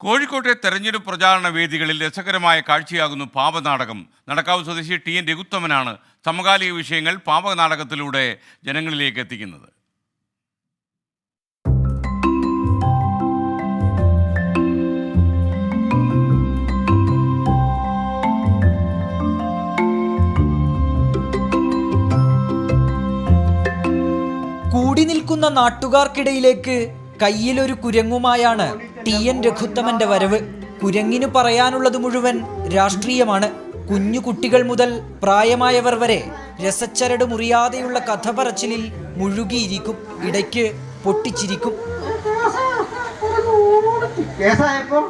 കോഴിക്കോട്ടെ തെരഞ്ഞെടുപ്പ് പ്രചാരണ വേദികളിൽ രസകരമായ കാഴ്ചയാകുന്നു പാപനാടകം നടക്കാവ് സ്വദേശി ടി എൻ രഘുത്തമനാണ് സമകാലിക വിഷയങ്ങൾ പാപനാടകത്തിലൂടെ ജനങ്ങളിലേക്ക് എത്തിക്കുന്നത്. കൂടി നിൽക്കുന്ന നാട്ടുകാർക്കിടയിലേക്ക് കയ്യിലൊരു കുരങ്ങുമായാണ് ടി എൻ രഘുത്തമന്റെ വരവ് കുരങ്ങിനു പറയാനുള്ളത് മുഴുവൻ രാഷ്ട്രീയമാണ്. കുഞ്ഞു കുട്ടികൾ മുതൽ പ്രായമായവർ വരെ രസച്ചരട് മുറിയാതെയുള്ള കഥ പറച്ചിലിൽ മുഴുകിയിരിക്കും ഇടയ്ക്ക് പൊട്ടിച്ചിരിക്കും. കേസായപ്പോ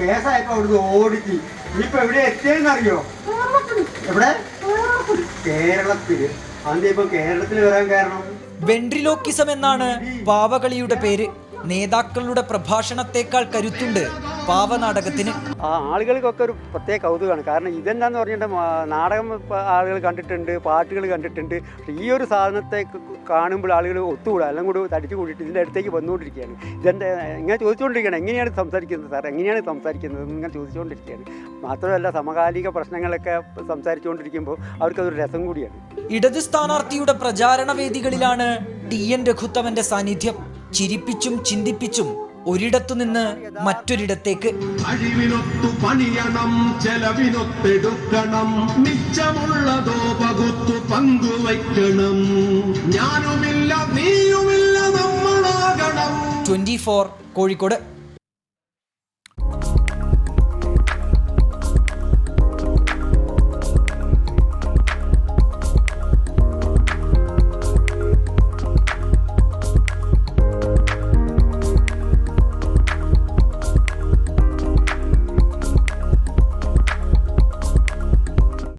കേസായപ്പോ അവിടുന്ന് ഓടിച്ച് ഇനിയിപ്പോ എവിടെ കേരളത്തിൽ. ഇപ്പൊ കേരളത്തിൽ വരാൻ കാരണം? വെൻട്രിലോക്കിസം എന്നാണ് പാവകളിയുടെ പേര്. നേതാക്കളുടെ പ്രഭാഷണത്തെക്കാൾ കരുത്തുണ്ട് പാവനാടകത്തിന്. ആ ആളുകൾക്കൊക്കെ ഒരു പ്രത്യേക കൗതുകമാണ്. കാരണം ഇതെന്താന്ന് പറഞ്ഞിട്ട് നാടകം ആളുകൾ കണ്ടിട്ടുണ്ട് പാട്ടുകൾ കണ്ടിട്ടുണ്ട്. ഈ ഒരു സാധനത്തെ കാണുമ്പോൾ ആളുകൾ ഒത്തുകൂടുക എല്ലാം കൂടി തടിച്ചു കൂടിയിട്ട് ഇതിന്റെ അടുത്തേക്ക് വന്നുകൊണ്ടിരിക്കുകയാണ്. ഇതെന്താ ഇങ്ങനെ ചോദിച്ചുകൊണ്ടിരിക്കുകയാണ്. എങ്ങനെയാണ് സംസാരിക്കുന്നത് സാർ എങ്ങനെയാണ് സംസാരിക്കുന്നത്? ഇങ്ങനെ ചോദിച്ചുകൊണ്ടിരിക്കുകയാണ്. മാത്രമല്ല സമകാലിക പ്രശ്നങ്ങളൊക്കെ സംസാരിച്ചുകൊണ്ടിരിക്കുമ്പോൾ അവർക്കതൊരു രസം കൂടിയാണ്. ഇടത് സ്ഥാനാർത്ഥിയുടെ പ്രചാരണ വേദികളിലാണ് ടി എൻ രഘുത്തമന്റെ സാന്നിധ്യം. ചിരിപ്പിച്ചും ചിന്തിപ്പിച്ചും ഒരിടത്തു നിന്ന് മറ്റൊരിടത്തേക്ക്. പണിയണം ചെലവിനൊത്തെടുക്കണം മിച്ചമുള്ളതോ പകുത്തു പങ്കുവയ്ക്കണം. ഞാനുമില്ല നീയുമില്ല നമ്മളാകണം. Twenty four Kozhikode.